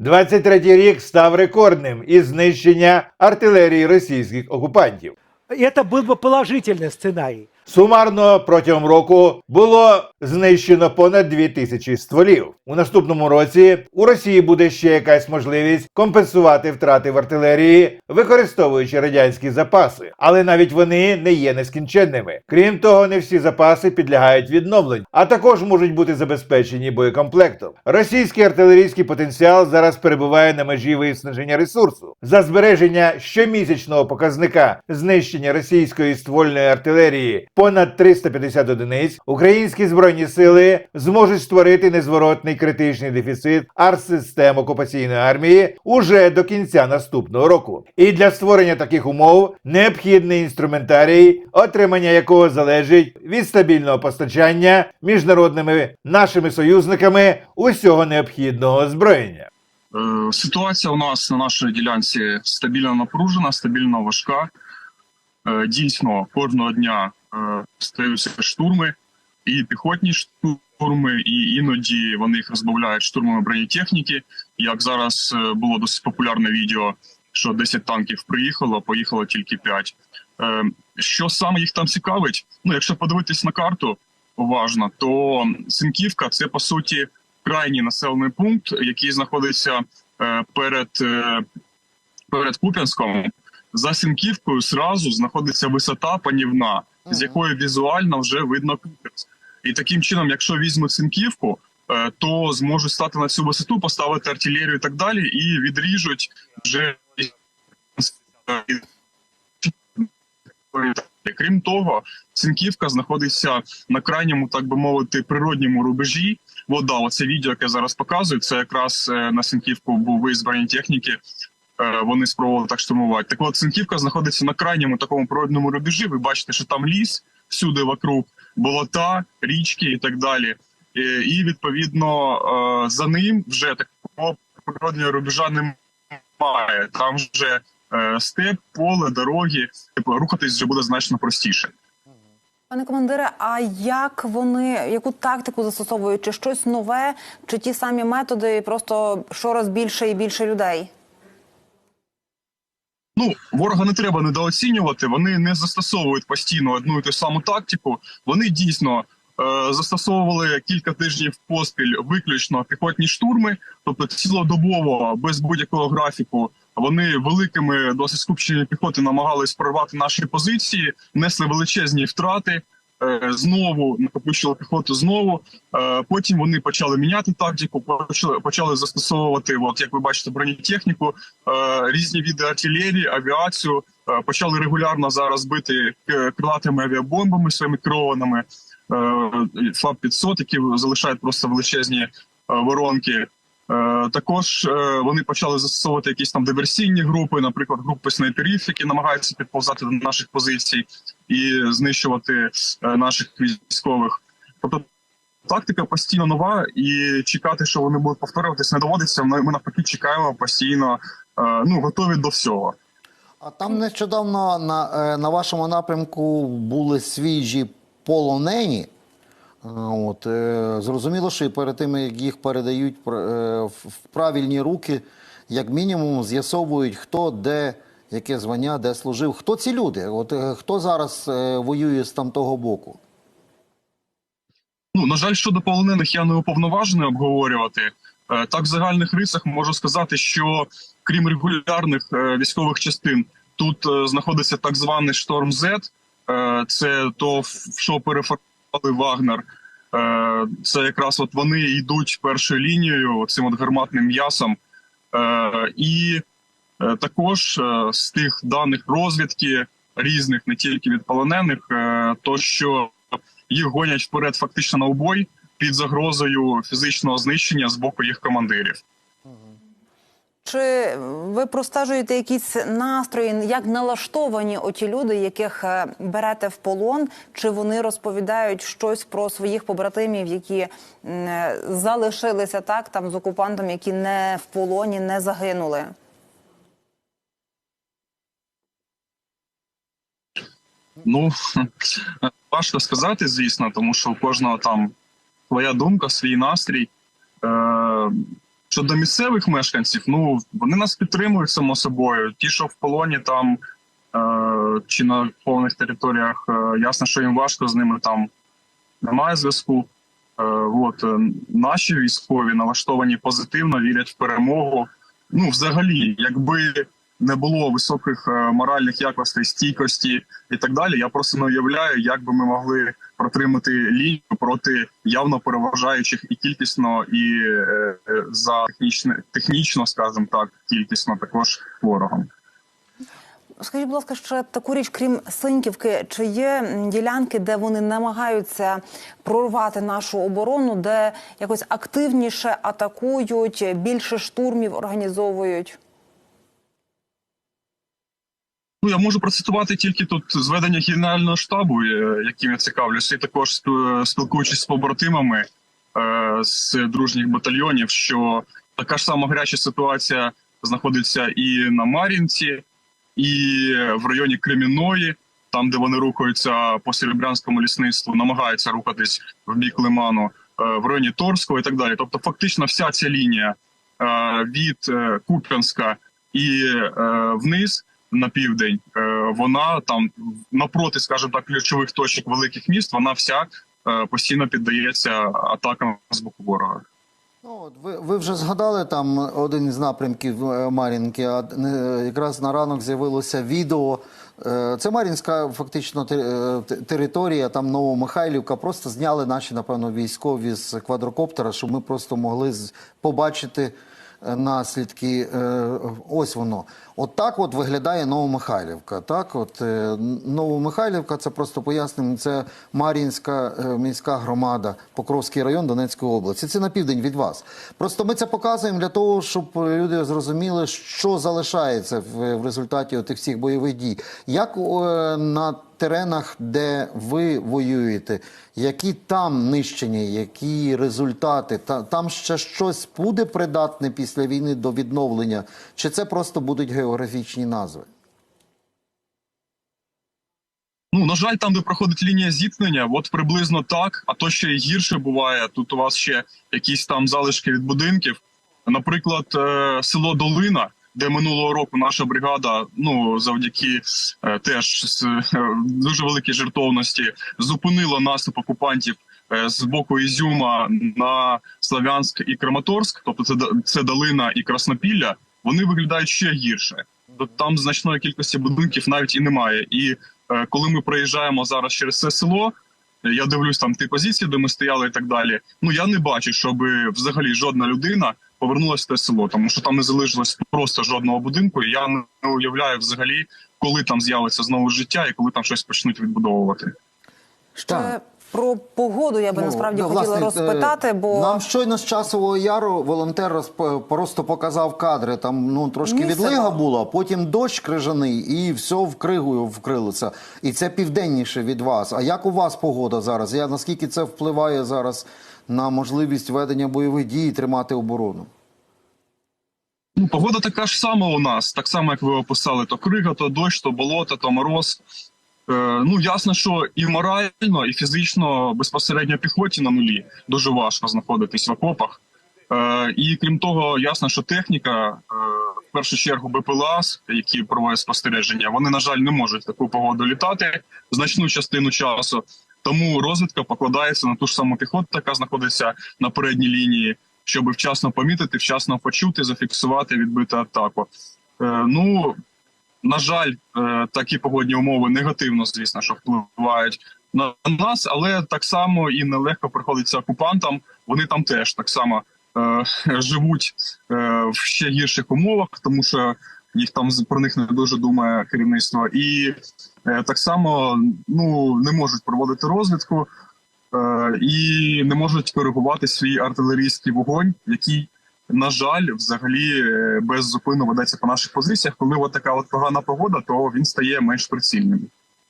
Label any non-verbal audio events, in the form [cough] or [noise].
23-й рік став рекордним із знищення артилерії російських окупантів. Это был бы положительный сценарий. Сумарно протягом року було знищено понад 2 тисячі стволів. У наступному році у Росії буде ще якась можливість компенсувати втрати в артилерії, використовуючи радянські запаси, але навіть вони не є нескінченними. Крім того, не всі запаси підлягають відновленню, а також можуть бути забезпечені боєкомплектом. Російський артилерійський потенціал зараз перебуває на межі виснаження ресурсу. За збереження щомісячного показника знищення російської ствольної артилерії понад 350 одиниць, українські збройні сили зможуть створити незворотний критичний дефіцит артсистем окупаційної армії уже до кінця наступного року. І для створення таких умов необхідний інструментарій, отримання якого залежить від стабільного постачання міжнародними нашими союзниками усього необхідного озброєння. Е, Ситуація у нас на нашій ділянці стабільно напружена, стабільно важка. Е, Дійсно, кожного дня стаються штурми, і піхотні штурми, і іноді вони їх розбавляють штурмами бронетехніки. Як зараз е, було досить популярне відео, що 10 танків приїхало, поїхало тільки 5. Е, Що саме їх там цікавить? Ну, якщо подивитись на карту уважно, то Синківка це по суті крайній населений пункт, який знаходиться е, перед, е, перед Куп'янськом. За Сінківкою зразу знаходиться висота панівна, з якої візуально вже видно Куп'янськ. І таким чином, якщо візьмуть Сінківку, е, то зможуть стати на цю висоту, поставити артилерію і так далі, і відріжуть вже. Крім того, Сінківка знаходиться на крайньому, так би мовити, природньому рубежі. Вода, оце відео, яке зараз показую, це якраз е, на Сінківку був виїзд бронетехніки. Е, Вони спробували так штурмувати. Так от Сінківка знаходиться на крайньому такому природному рубежі. Ви бачите, що там ліс всюди вокруг, болота, річки і так далі. І відповідно е, за ним вже такого природнього рубежа немає. Там вже е, степ, поле, дороги. Типу, рухатись вже буде значно простіше. Пане командире, а як вони, яку тактику застосовують? Чи щось нове, чи ті самі методи, просто щораз більше і більше людей? Ну, ворога не треба недооцінювати. Вони не застосовують постійно одну і ту саму тактику. Вони дійсно е, застосовували кілька тижнів поспіль виключно піхотні штурми, тобто цілодобово, без будь-якого графіку. Вони великими досить скупчені піхоти намагались прорвати наші позиції, несли величезні втрати. Е, Знову накопичили піхоту знову. Е, Потім вони почали міняти тактику, почали почали застосовувати, от як ви бачите, бронетехніку, е, різні види артилерії, авіацію. Почали регулярно зараз бити крилатими авіабомбами своїми керованими ФАП 500 які залишають просто величезні воронки. Е, Також е, вони почали застосовувати якісь там диверсійні групи, наприклад, групи снайперів, які намагаються підповзати до наших позицій і знищувати е, наших військових. Тобто тактика постійно нова, і чекати, що вони будуть повторюватись, не доводиться. Ми, навпаки чекаємо постійно, ну готові до всього. А там нещодавно на, на вашому напрямку були свіжі полонені. От, е, зрозуміло, що і перед тим, як їх передають е, в правильні руки, як мінімум з'ясовують, хто де, яке звання, де служив. Хто ці люди? От, е, хто зараз воює з тамтого боку? Ну на жаль, щодо полонених я не уповноважений обговорювати. Так, в загальних рисах можу сказати, що крім регулярних військових частин, тут знаходиться так званий шторм Z. Це то, що переформували Вагнер. Е, Це якраз от вони йдуть першою лінією цим от гарматним м'ясом. Е, І е, також з тих даних розвідки різних, не тільки від полонених, то що їх гонять вперед фактично на убой під загрозою фізичного знищення з боку їх командирів. Чи ви простежуєте якісь настрої, як налаштовані оті люди, яких е, берете в полон? Чи вони розповідають щось про своїх побратимів, які е, залишилися так там з окупантом, які не в полоні, не загинули? Ну [laughs] важко сказати, звісно, тому що у кожного там своя думка, свій настрій. Е, Щодо місцевих мешканців, ну вони нас підтримують само собою. Ті, що в полоні там е, чи на повних територіях, е, ясно, що їм важко з ними там немає зв'язку. Е, от е, наші військові налаштовані позитивно, вірять в перемогу. Ну, взагалі, якби не було високих е, моральних якостей, стійкості і так далі, я просто не уявляю, як би ми могли протримати лінію проти явно переважаючих і кількісно, і е, е, за технічне, технічно, скажімо так, кількісно також ворогом. Скажіть, будь ласка, ще таку річ, крім Синьківки, чи є ділянки, де вони намагаються прорвати нашу оборону, де якось активніше атакують, більше штурмів організовують? Ну, я можу процитувати тільки тут зведення генерального штабу, е, яким я цікавлюся, і також спілкуючись з побратимами е, з дружніх батальйонів, що така ж сама гаряча ситуація знаходиться і на Мар'їнці, і в районі Кремінної, там, де вони рухаються по Серебрянському лісництву, намагаються рухатись в бік Лиману, е, в районі Торського і так далі. Тобто, фактично, вся ця лінія від Куп'янська і вниз на південь, е, вона там напроти, скажімо так, ключових точок великих міст, вона вся е, постійно піддається атакам з боку ворога. Ну, от ви, ви вже згадали там один із напрямків е, Мар'їнки, а якраз на ранок з'явилося відео. Це Мар'їнська фактично те- територія, там Новомихайлівка. Просто зняли наші, напевно, військові з квадрокоптера, щоб ми просто могли побачити наслідки. Е, Ось воно. От так от виглядає Новомихайлівка. Так, от е, Новомихайлівка, це просто пояснимо, це Мар'їнська е, міська громада, Покровський район Донецької області. Це на південь від вас. Просто ми це показуємо для того, щоб люди зрозуміли, що залишається в, результаті тих всіх бойових дій. Як на теренах, де ви воюєте, які там нищення, які результати? Та, там ще щось буде придатне після війни до відновлення, чи це просто будуть географічні назви? Ну, на жаль, там, де проходить лінія зіткнення, от приблизно так, а то ще й гірше буває. Тут у вас ще якісь там залишки від будинків. Наприклад, е, село Долина, де минулого року наша бригада, ну завдяки е, теж е, дуже великій жертовності, зупинила наступ окупантів е, з боку Ізюма на Славянськ і Краматорськ, тобто це, це Долина і Краснопілля, вони виглядають ще гірше. Там значної кількості будинків навіть і немає. І е, коли ми проїжджаємо зараз через це село, я дивлюсь там ті позиції, де ми стояли і так далі. Ну я не бачу, щоб взагалі жодна людина повернулася в те село, тому що там не залишилось просто жодного будинку. І я не уявляю взагалі, коли там з'явиться знову життя і коли там щось почнуть відбудовувати. Ще про погоду я би Ну, насправді да, хотіла власне, е, розпитати, бо нам щойно з часового яру волонтер розп- просто показав кадри. Там ну трошки Місиво. відлига була, потім дощ крижаний, і все вкригою вкрилося. І це південніше від вас. А як у вас погода зараз? Я наскільки це впливає зараз на можливість ведення бойових дій і тримати оборону? Ну, погода така ж сама у нас, так само, як ви описали: то крига, то дощ, то болото, то мороз. Е, ну, ясно, що і морально, і фізично безпосередньо піхоті на нулі дуже важко знаходитись в окопах. Е, і крім того, ясно, що техніка, е, в першу чергу БПЛАС, які проводять спостереження, вони, на жаль, не можуть в таку погоду літати значну частину часу. Тому розвідка покладається на ту ж саму піхоту, яка знаходиться на передній лінії, щоб вчасно помітити, вчасно почути, зафіксувати, відбити атаку. Ну на жаль, е, такі погодні умови негативно, звісно, що впливають на нас, але так само і нелегко приходиться окупантам. Вони там теж так само е, [laughs] живуть е, в ще гірших умовах, тому що їх там про них не дуже думає керівництво, і так само ну не можуть проводити розвідку. І не можуть коригувати свій артилерійський вогонь, який на жаль, взагалі е, без зупину ведеться по наших позиціях. Коли от така от погана погода, то він стає менш прицільним.